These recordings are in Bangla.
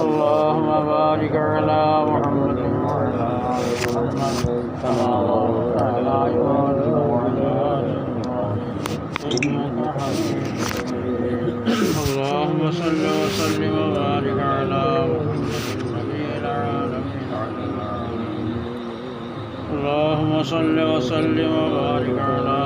اللهم بارك على محمد وعلى آل محمد كما باركت على إبراهيم وعلى آل إبراهيم إنك اللهم صل وسلم وبارك على محمد نبي العالمين اللهم صل وسلم وبارك على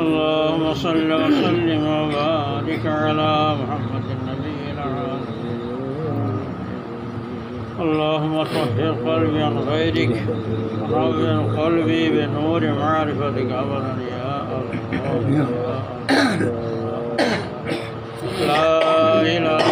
اللهم صل وسلم وبارك على محمد النبي العالم اللهم طهر قلبي عن غيرك رب قلبي بنور معرفتك أبدا يا الله لا إله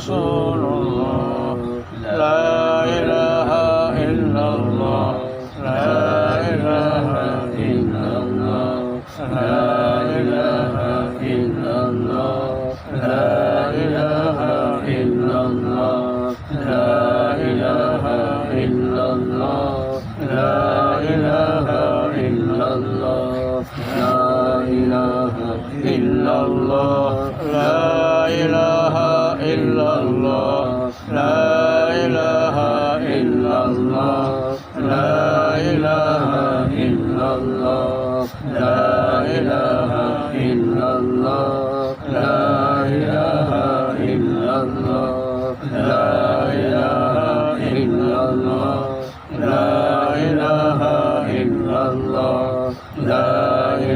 solo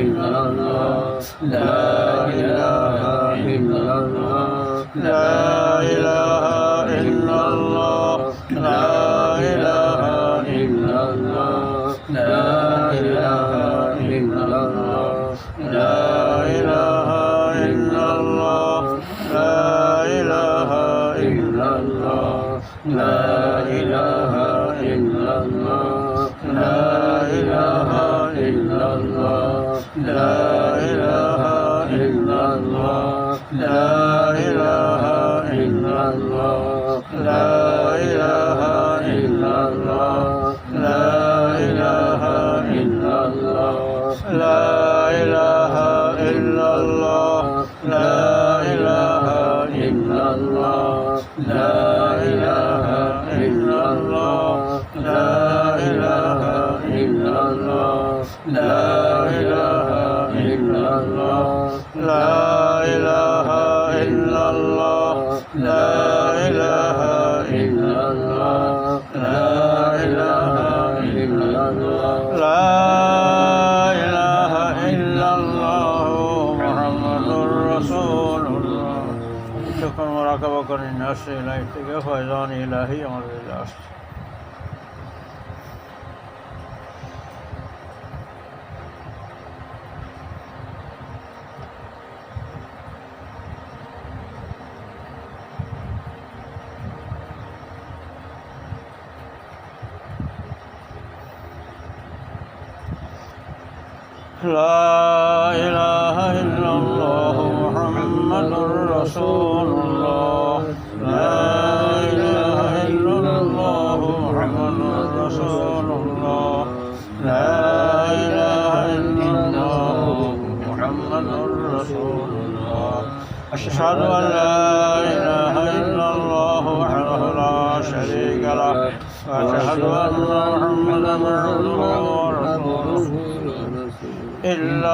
ইল্লাল্লাহ محمد عبده ورسوله إلا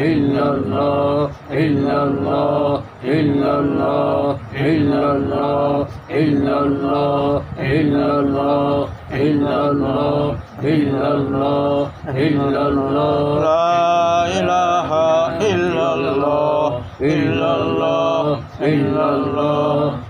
illallah illallah illallah illallah illallah illallah illallah illallah illallah la ilaha illallah illallah illallah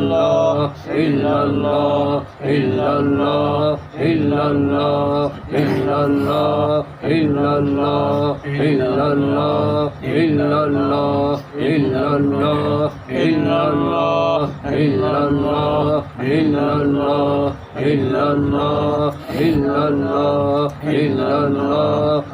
الله الله الله إلا الله إلا الله إلا الله إلا الله إلا الله إلا الله إلا الله إلا الله إلا الله إلا الله إلا الله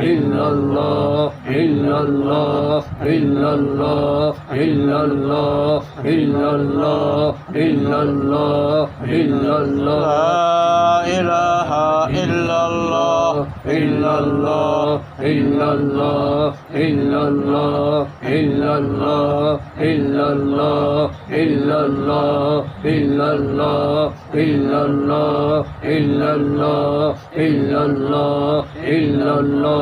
illallah illallah illallah illallah illallah illallah illallah ilaha illallah illallah illallah illallah illallah illallah illallah illallah illallah illallah illallah illallah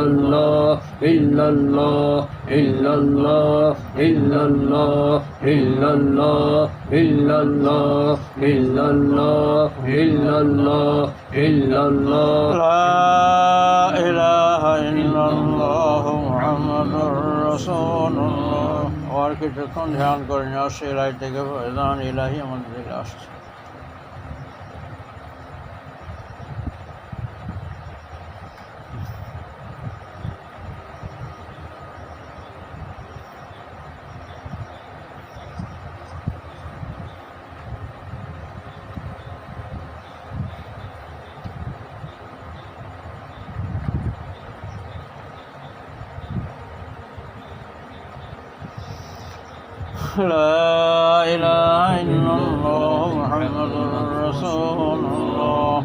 illallah illallah illallah illallah illallah illallah illallah illallah illallah la ilaha illallah muhammadur rasulullah আর কিছুক্ষণ ধ্যান করে নেওয়া সেই লাই থেকে প্রধান ইলাহি আমাদের আসছে Resulullah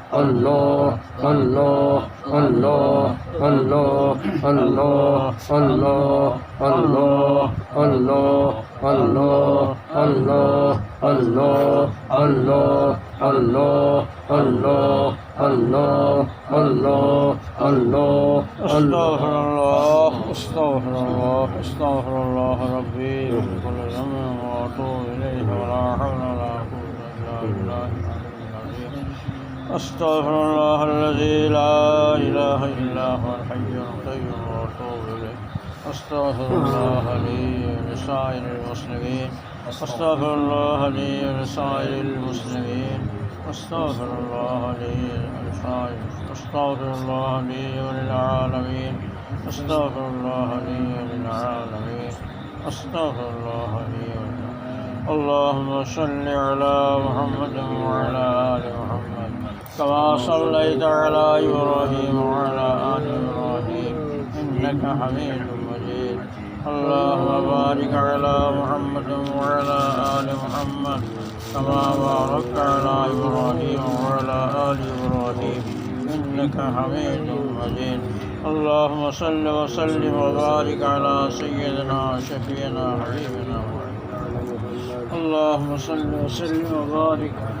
Allah, Allah, Allah, Allah, Allah, Allah, Allah, Allah, Allah, Allah, Allah, Allah, Allah, Allah, Allah, Allah, Allah, Allah, أستغفر الله أستغفر الله أستغفر الله ربي من كل ذنب وأتوب إليه ولا حول ولا قوة إلا بالله العلي العظيم أستغفر الله الذي لا إله إلا هو الحي القيوم وأتوب إليه. أستغفر الله لي ولسائر المسلمين. أستغفر الله لي ولسائر المسلمين. أستغفر الله لي ولسائر أستغفر الله لي وللعالمين. أستغفر الله لي وللعالمين. أستغفر الله لي وللعالمين. اللهم صل على محمد وعلى آل محمد. كما صليت على إبراهيم وعلى آل إبراهيم. إنك حميد مجيد. اللهم بارك على محمد وعلى آل محمد. كما باركت على إبراهيم وعلى آل إبراهيم. إنك حميد مجيد. اللهم صل وسلم وبارك على سيدنا شفينا حبيبنا اللهم صل وسلم وبارك على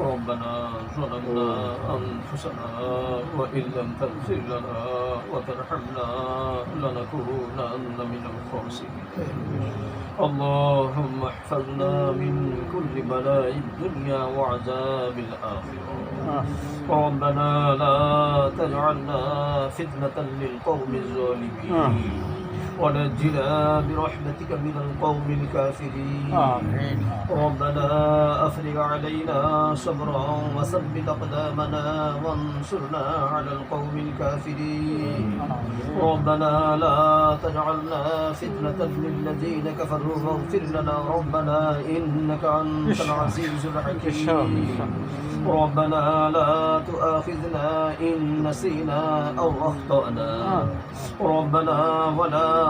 ربنا ظلمنا أنفسنا وإن لم تغفر لنا وترحمنا لنكونن من الخاسرين. اللهم احفظنا من كل بلاء الدنيا وعذاب الآخرة. ربنا لا تجعلنا فتنة للقوم الظالمين. ونجنا برحمتك من القوم الكافرين. آمين. ربنا أفرغ علينا صبرا وثبت أقدامنا وانصرنا على القوم الكافرين. ربنا لا تجعلنا فتنة للذين كفروا واغفر لنا. ربنا إنك أنت العزيز الحكيم. ربنا لا تؤاخذنا إن نسينا أو أخطأنا. ربنا ولا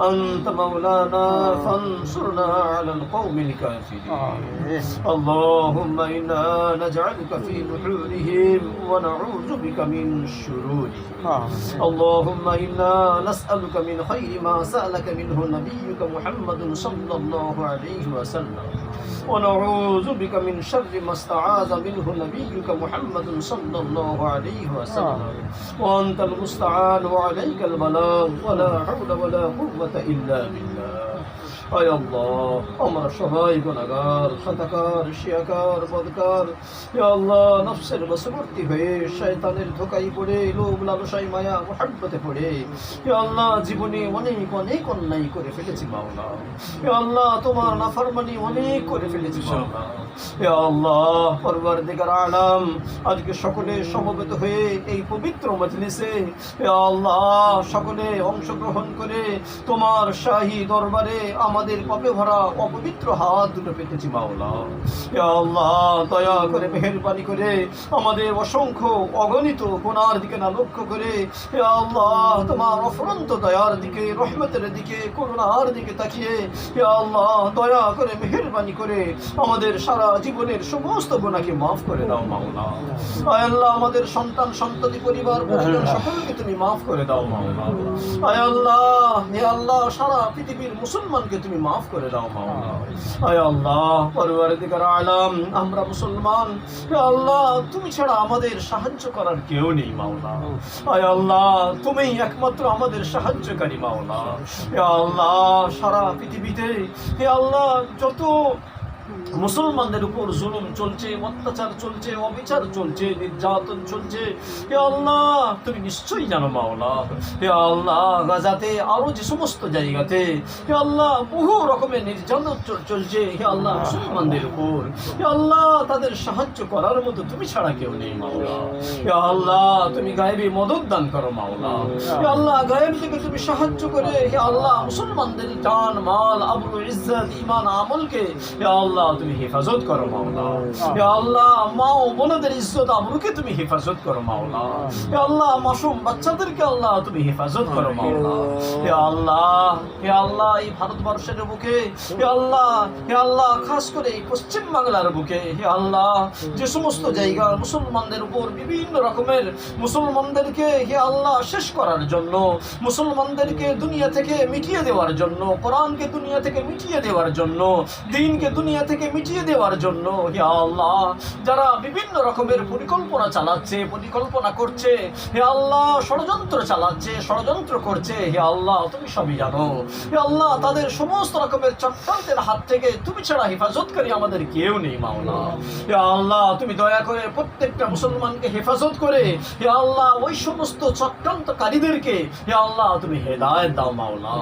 أنت مولانا فانصرنا على القوم الكافرين. اللهم إنا نجعلك في نحورهم ونعوذ بك من شرورهم. اللهم إنا نسألك من خير ما سألك منه نبيك محمد صلى الله عليه وسلم. ونعوذ بك من شر ما استعاذ منه نبيك محمد صلى الله عليه وسلم. وأنت المستعان وعليك البلاغ ولا حول ولا قوة إلا بالله. আয় আল্লাহ, আমরা সবাই গুণাগার খাতাকার, শিয়াকার, বদকার। আল্লাহ, নফসের বশবর্তী হয়ে শয়তানের ধোকাই পড়ে, লোভ লালসাই মায়া, মোহাব্বতে পড়ে। আল্লাহ, জীবনে অনেক অনেক অন্যায় করে ফেলেছি, মাওলা। আল্লাহ, তোমার নাফরমানি অনেক করে ফেলেছি, মাওলা। আল্লাহ পরবার দিগার আলাম, আজকে সকলে সমবেত হয়ে এই পবিত্র মজলিসে আল্লাহ, সকলে অংশগ্রহণ করে তোমার শাহী দরবারে আমার আমাদের পাপে ভরা, অপবিত্র হাত দুটো পেতেছি মাওলা। আল্লাহ, দয়া করে, মেহেরবানি করে আমাদের অসংখ্য অগণিত গুনার দিকে না লক্ষ্য করে আল্লাহ, তোমার অফরন্ত দয়ার দিকে, রহমতের দিকে, করুণার দিকে তাকিয়ে আল্লাহ, দয়া করে, মেহেরবানি করে আমাদের সারা জীবনের সমস্ত গুণাকে মাফ করে দাও মাওলা। আল্লাহ, আমাদের সন্তান, সন্ততি, পরিবার সকলকে তুমি মাফ করে দাও মাওলা। আয় হে আল্লাহ, সারা পৃথিবীর মুসলমানকে তুমি মাফ করে দাও মাওলা আয় আলাম, আমরা মুসলমান। আল্লাহ, তুমি ছাড়া আমাদের সাহায্য করার কেউ নেই মাওলা আয় আল্লাহ তুমি একমাত্র আমাদের সাহায্যকারী মাওলা আল্লাহ, সারা পৃথিবীতে হে আল্লাহ, যত মুসলমানদের উপর জুলুম চলছে, অত্যাচার চলছে, অবিচার চলছে, নির্যাতন চলছে। হে আল্লাহ, তুমি নিশ্চয়ই জানো মাওলা। হে আল্লাহ, গাজাতে আরও যে সমস্ত জায়গাতে, হে আল্লাহ, বহু রকমের নির্যাতন চলছে। হে আল্লাহ, মুসলমানদের উপর। হে আল্লাহ, তাদের সাহায্য করার মতো তুমি ছাড়া কেউ নেই মাওলা। হে আল্লাহ, তুমি গায়েবী মদত দান করো মাওলা। হে আল্লাহ, গায়েব থেকে তুমি সাহায্য করে, হে আল্লাহ, মুসলমানদের জান, মাল আবরু ইজ্জত ইমান আমলকে, হে আল্লাহ তুমি হেফাজত করো মাওলা। হে আল্লাহ মা ও বোনদের ইজ্জত আবরুকে তুমি হেফাজত করো মাওলা। হে আল্লাহ মাসুম বাচ্চাদেরকে আল্লাহ তুমি হেফাজত করো মাওলা। হে আল্লাহ হে আল্লাহ এই ভারতবর্ষের বুকে। হে আল্লাহ হে আল্লাহ খাস করে এই পশ্চিম বাংলার বুকে। হে আল্লাহ যে সমস্ত জায়গা মুসলমানদের উপর বিভিন্ন রকমের মুসলমানদেরকে হে আল্লাহ শেষ করার জন্য মুসলমানদেরকে দুনিয়া থেকে মিটিয়ে দেওয়ার জন্য কোরআনকে দুনিয়া থেকে মিটিয়ে দেওয়ার জন্য দিনকে দুনিয়া থেকে মিটিয়ে দেওয়ার জন্য হে আল্লাহ, যারা বিভিন্ন রকমের পরিকল্পনা চালাচ্ছে, পরিকল্পনা করছে, হে আল্লাহ, ষড়যন্ত্র চালাচ্ছে, ষড়যন্ত্র করছে, হে আল্লাহ, তুমি সবই জানো। হে আল্লাহ, তাদের সমস্ত রকমের চক্রান্তের হাত থেকে তুমি ছাড়া হেফাজতকারী আমাদের কেউ নেই, মাওলা। হে আল্লাহ, তুমি দয়া করে প্রত্যেকটা মুসলমানকে হেফাজত করে, হে আল্লাহ, ওই সমস্ত চক্রান্তকারীদেরকে, হে আল্লাহ, তুমি হেদায়েত দাও, মাওলা।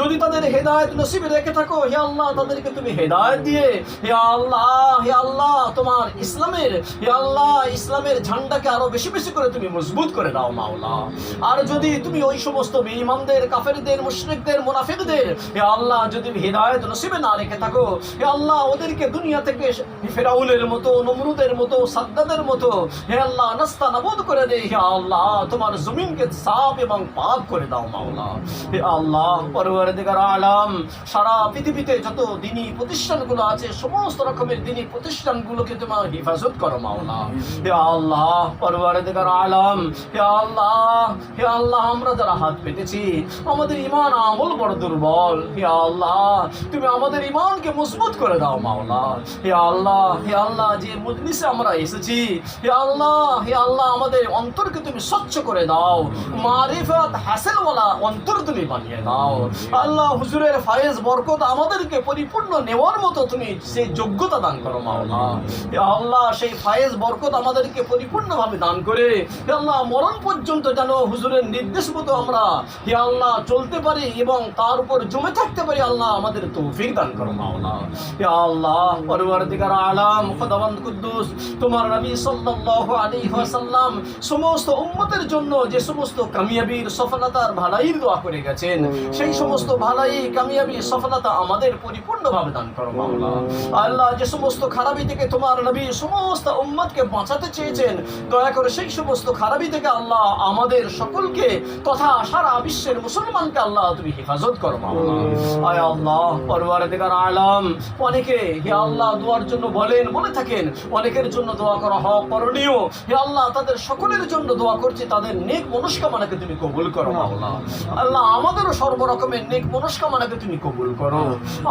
যদি তাদের হেদায়েত নসিবে রেখে থাকো, হে আল্লাহ, তাদেরকে তুমি হেদায়েত দিয়ে, হে আল্লাহ, হে আল্লাহ, তোমার ইসলামের, হে আল্লাহ, ইসলামের ঝান্ডাকে আরও বেশি বেশি করে তুমি মজবুত করে দাও মাওলা। আর যদি তুমি ওই সমস্ত বেঈমানদের, কাফেরদের, মুশরিকদের, মুনাফিকদের, হে আল্লাহ, যদি হেদায়েত নসিবে না রেখে থাকো, হে আল্লাহ, ওদেরকে দুনিয়া থেকে ফেরাউনের মতো, নমরুদের মতো, সাদ্দাদের মতো, হে আল্লাহ, নাস্তা নাবুদ করে দে, হে আল্লাহ, তোমার জমিনকে সাফ এবং পাক করে দাও মাওলা। হে আল্লাহ, পরওয়ারদিগার আলাম, সারা পৃথিবীতে যত দিনী প্রতিষ্ঠানগুলো আছে, সমস্ত রকমের দিনী প্রতিষ্ঠানগুলোকে তোমার হেফাজত করো, মাওলা। হে আল্লাহ পরওয়ারদিগার আলাম, হে আল্লাহ হে আল্লাহ, আমরা যারা হাত পেতেছি, আমাদের ইমান আমল বড় দুর্বল। হে আল্লাহ, তুমি আমাদের ইমানকে মজবুত করে দাও, মাওলা। হে আল্লাহ হে আল্লাহ, যে মজলিসে আমরা এসেছি, হে আল্লাহ হে আল্লাহ, আমাদের অন্তরকে তুমি স্বচ্ছ করে দাও। মারিফাত হাসিলওয়ালা অন্তর তুমি বানিয়ে দাও। আল্লাহ, হুজুরের ফায়েজ বরকত আমাদেরকে পরিপূর্ণ নেওয়ার মতো তুমি সেই যোগ্যতা দান করো মাওলা আল্লাহ, সেই ফায়েজ বরকত আমাদেরকে পরিপূর্ণভাবে দান করে, হে আল্লাহ, মরণ পর্যন্ত যেন হুজুরের নির্দেশ মতো আমরা, হে আল্লাহ, চলতে পারি এবং তার উপর জমে থাকতে পারি, আল্লাহ আমাদের তৌফিক দান করো মাওলা হে আল্লাহ পরওয়ারদিগার আলাম, খোদাবন্দ কুদ্দুস, তোমার নবী সাল্লাল্লাহু আলাইহি ওয়াসাল্লাম সমস্ত উম্মতের জন্য যে সমস্ত কামিয়াবির সফলতার ভালাইর দোয়া করে গেছেন, সেই সমস্ত ভালাই কামিয়াবি সফলতা আমাদের পরিপূর্ণভাবে দান করো মাওলা আল্লাহ যে সমস্ত খারাপি থেকে তোমার নবী সমস্ত উম্মতকে বাঁচাতে চেয়েছেন, দয়া করে সেই সমস্ত খারাপি থেকে আল্লাহ আমাদের সকলকে তথা সারা বিশ্বের মুসলমানকে আল্লাহ তুমি হেফাজত করো আয় আল্লাহ, পরওয়ারদিগার আলাম। অনেকে হে আল্লাহ দোয়ার জন্য বলেন বলে থাকেন, অনেকের জন্য দোয়া করা হওয়া করণীয়। হে আল্লাহ, তাদের সকলের জন্য দোয়া করছি, তাদের নেক মনস্কামনাকে তুমি কবুল করো মাওলা আল্লাহ। আমাদেরও সর্বরকমের নেক মনস্কামনাকে তুমি কবুল করো।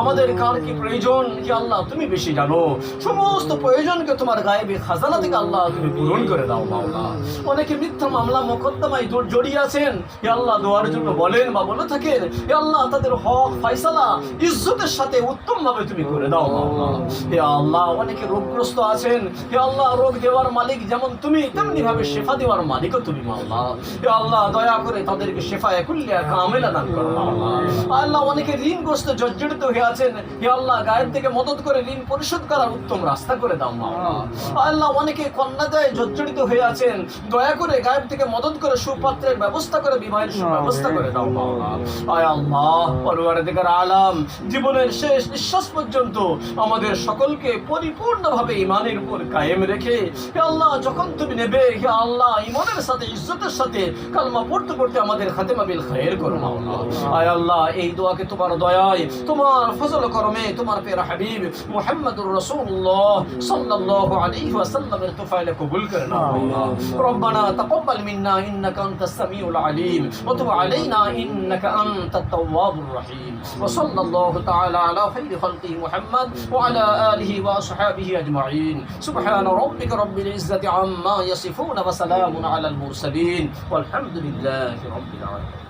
আমাদের কার কি প্রয়োজন? হে আল্লাহ তুমি বেশি জানো। সমস্ত প্রয়োজনকে তোমার গায়েবী খাজানা থেকে আল্লাহ তুমি পূরণ করে দাও, মাওলা। অনেকে মিথ্যা মামলা, মোকদ্দমায় জড়- জড়িয়ে আছেন। হে আল্লাহ, দোয়ার জন্য বলেন বা বলে থাকেন, হে আল্লাহ, তাদের হক ফাইসালা ইজ্জতের সাথে উত্তম ভাবে তুমি করে দাও, মাওলা। হে আল্লাহ, অনেকে রোগগ্রস্ত আছেন। হে আল্লাহ, রোগ দেওয়ার মালিক যেমন তুমি তেমনি ভাবে শেফা দেওয়ার মালিকও তুমি, মাওলা। হে আল্লাহ, দয়া করে তাদেরকে শেফা একুল্লিয়া কামেলা দান করো, মাওলা। আল্লাহ, অনেকে ঋণগ্রস্ত, জর্জরিত হয়ে আছেন। হে আল্লাহ গায়ের থেকে মদত করে ঋণ পরিশোধ করার উত্তম রাস্তা করে দাও মাওলা আল্লাহ অনেকে কন্যা দেয় জর্জরিত হয়ে আছেন। দয়া করে গায়েব থেকে মদত করে সুপাত্রের ব্যবস্থা করে বিবাহের সুব্যবস্থা করে দাও আল্লাহ আলাম। জীবনের শেষ নিঃশ্বাস পর্যন্ত আমাদের সকলকে পরিপূর্ণভাবে ইমানের উপর কায়েম রেখে, হে আল্লাহ, যখন তুমি নেবে, হে আল্লাহ ইমানের সাথে, ইজ্জতের সাথে কালমা পড়তে পড়তে আমাদের খায়ের করো আয় আল্লাহ, এই দোয়াকে তোমার দয়ায়, তোমার ফজল করমে তোমার পেরা হাবিব মুহাম্মদুর রাসূলুল্লাহ সাল্লাল্লাহু আলাইহি ওয়াসাল্লামের তোফাইলে কবুল করে নাও মাওলা ربنا تقبل منا انك انت السميع العليم وتب علينا انك انت التواب الرحيم وصلى الله تعالى على خير خلقه محمد وعلى اله واصحابه اجمعين سبحان ربك رب العزه عما يصفون وسلام على المرسلين والحمد لله رب العالمين